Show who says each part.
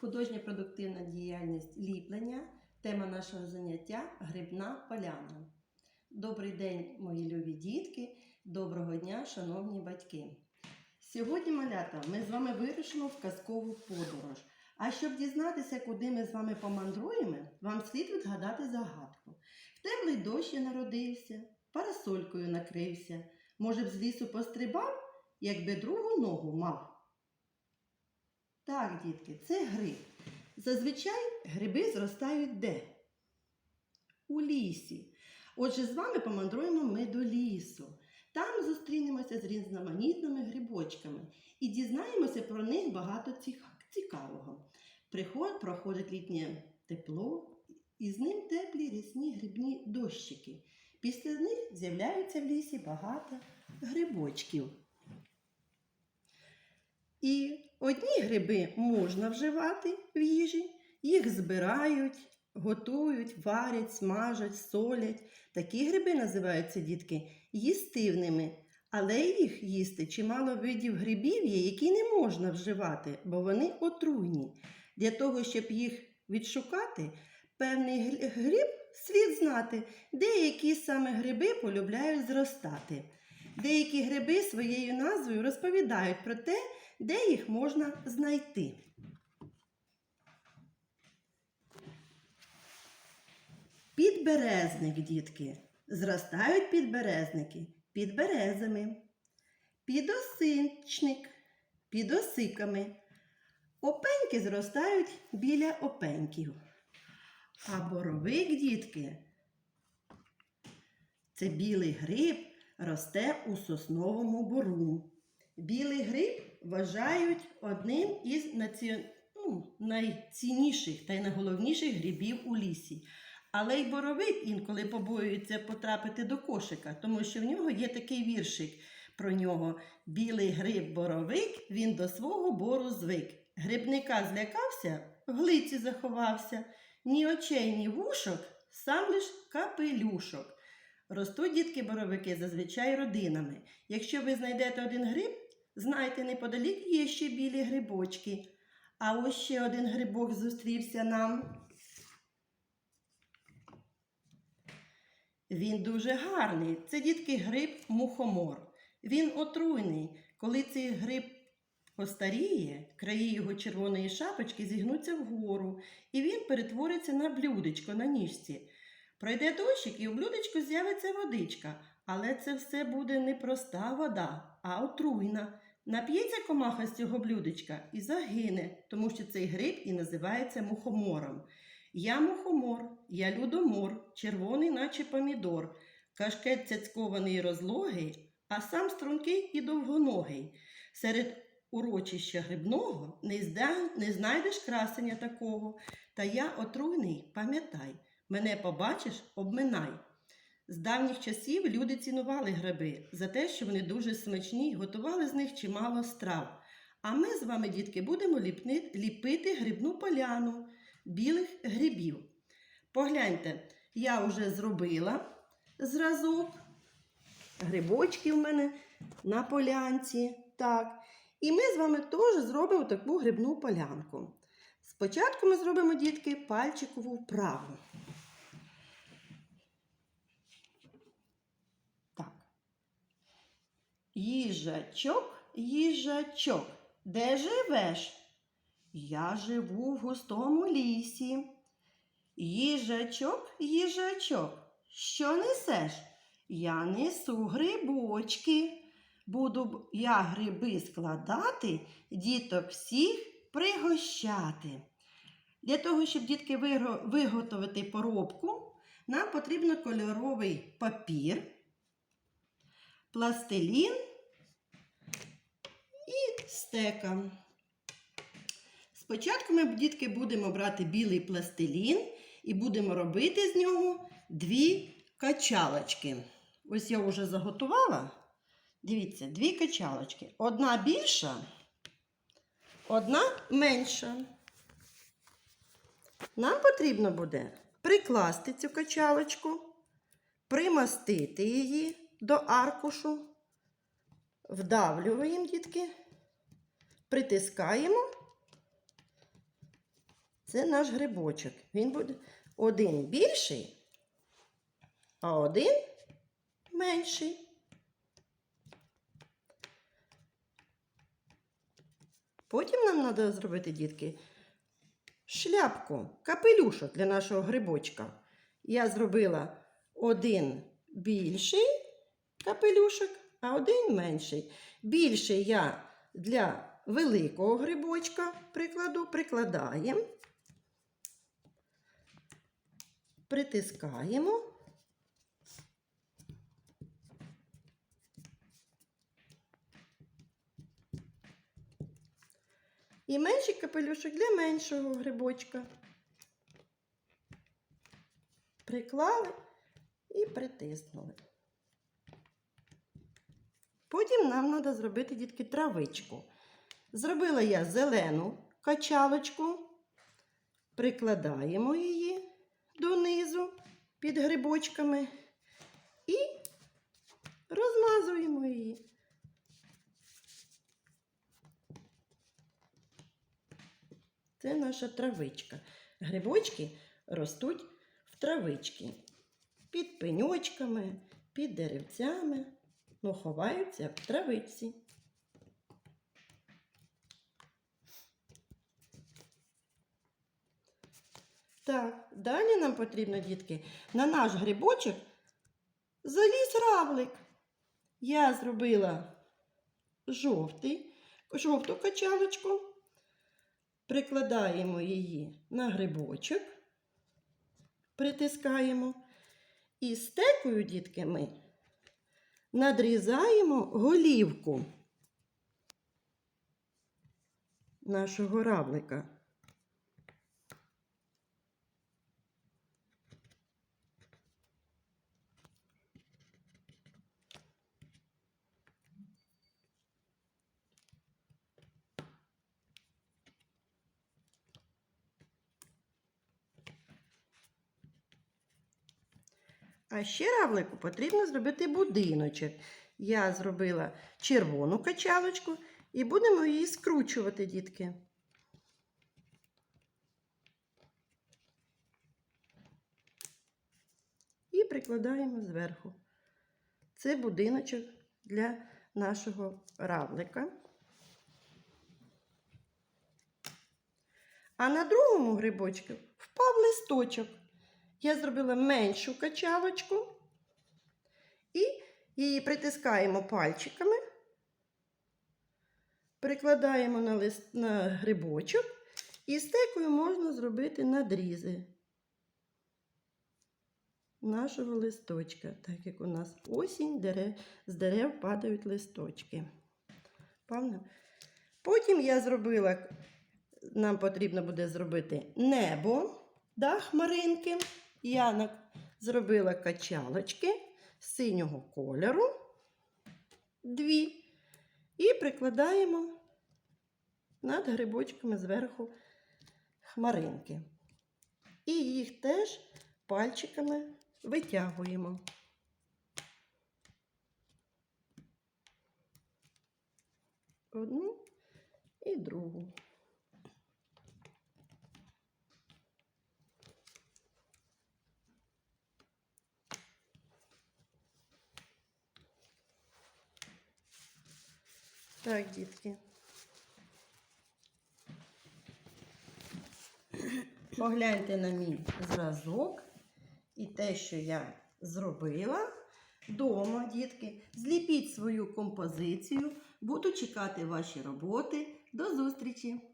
Speaker 1: Художня продуктивна діяльність ліплення. Тема нашого заняття грибна поляна. Добрий день, мої любі дітки. Доброго дня, шановні батьки. Сьогодні, малята, ми з вами вирушимо в казкову подорож. А щоб дізнатися, куди ми з вами помандруємо, вам слід відгадати загадку. В теплий дощ я народився, парасолькою накрився. Може б з лісу пострибав, якби другу ногу мав. Так, дітки, це гриб. Зазвичай гриби зростають де? У лісі. Отже, з вами помандруємо ми до лісу. Там зустрінемося з різноманітними грибочками і дізнаємося про них багато цікавого. Приход проходить літнє тепло, і з ним теплі рясні грибні дощики. Після них з'являється в лісі багато грибочків. І одні гриби можна вживати в їжі, їх збирають, готують, варять, смажать, солять. Такі гриби називаються дітки їстивними, але їх їсти чимало видів грибів є, які не можна вживати, бо вони отруйні. Для того, щоб їх відшукати, певний гриб слід знати, деякі саме гриби полюбляють зростати. Деякі гриби своєю назвою розповідають про те, де їх можна знайти. Підберезник, дітки. Зростають підберезники під березами, підосинчник під осиками. Опеньки зростають біля опеньків. А боровик, дітки, це білий гриб, росте у сосновому бору. Білий гриб вважають одним із наці... ну, найцінніших та й найголовніших грибів у лісі. Але й боровик інколи побоюється потрапити до кошика, тому що в нього є такий віршик про нього. Білий гриб боровик, він до свого бору звик. Грибника злякався, в глиці заховався, ні очей, ні вушок, сам лиш капелюшок. Ростуть дітки боровики зазвичай родинами. Якщо ви знайдете один гриб, знайте, неподалік є ще білі грибочки. А ось ще один грибок зустрівся нам. Він дуже гарний. Це дітки гриб мухомор. Він отруйний. Коли цей гриб постаріє, краї його червоної шапочки зігнуться вгору, і він перетвориться на блюдечко на ніжці. Пройде дощик і у блюдечку з'явиться водичка, але це все буде не проста вода, а отруйна. Нап'ється комаха з цього блюдечка і загине, тому що цей гриб і називається мухомором. Я мухомор, я людомор, червоний, наче помідор, кашкет цяцькований розлогий, а сам стрункий і довгоногий. Серед урочища грибного не знайдеш красення такого. Та я отруйний, пам'ятай, мене побачиш, обминай. З давніх часів люди цінували гриби за те, що вони дуже смачні готували з них чимало страв. А ми з вами, дітки, будемо ліпни- ліпити грибну поляну білих грибів. Погляньте, я вже зробила зразок. Грибочки в мене на полянці. Так. І ми з вами теж зробимо таку грибну полянку. Спочатку ми зробимо, дітки, пальчикову вправу. Так. Їжачок, їжачок, де живеш? Я живу в густому лісі. Їжачок, їжачок, що несеш? Я несу грибочки. Буду я гриби складати, діток всіх пригощати. Для того, щоб дітки виготовити поробку, нам потрібно кольоровий папір, пластилін і стека. Спочатку ми, дітки, будемо брати білий пластилін і будемо робити з нього дві качалочки. Ось я вже заготувала. Дивіться, дві качалочки. Одна більша, одна менша. Нам потрібно буде прикласти цю качалочку, примастити її до аркушу, вдавлюємо, дітки, притискаємо Це наш грибочок. Він буде один більший, а один менший. Потім нам треба зробити, дітки, шляпку, капелюшок для нашого грибочка. Я зробила один більший капелюшок, а один менший. Більший я для великого грибочка прикладу, прикладаємо, притискаємо. І менший капелюшок для меншого грибочка. Приклали і притиснули. Потім нам треба зробити, дітки, травичку. Зробила я зелену качалочку, прикладаємо її донизу під грибочками і розмазуємо її. Це наша травичка. Грибочки ростуть в травички. Під пеньочками, під деревцями, ну, ховаються в травичці. Так, далі нам потрібно, дітки, на наш грибочок заліз равлик. Я зробила жовтий, жовту качалочку. Прикладаємо її на грибочок, притискаємо. І стекою, дітки, ми надрізаємо голівку нашого равлика. А ще равлику потрібно зробити будиночок. Я зробила червону качалочку і будемо її скручувати, дітки. І прикладаємо зверху. Це будиночок для нашого равлика. А на другому грибочку впав листочок. Я зробила меншу качалочку і її притискаємо пальчиками, прикладаємо на, лист, на грибочок і стекою можна зробити надрізи нашого листочка, так як у нас осінь, дерев, з дерев падають листочки. Потім я зробила, нам потрібно буде зробити небо, да, хмаринки. Я зробила качалочки синього кольору, дві, і прикладаємо над грибочками зверху хмаринки. І їх теж пальчиками витягуємо. Одну і другу. Так, дітки. Погляньте на мій зразок і те, що я зробила вдома, дітки. Зліпіть свою композицію. Буду чекати ваші роботи. До зустрічі!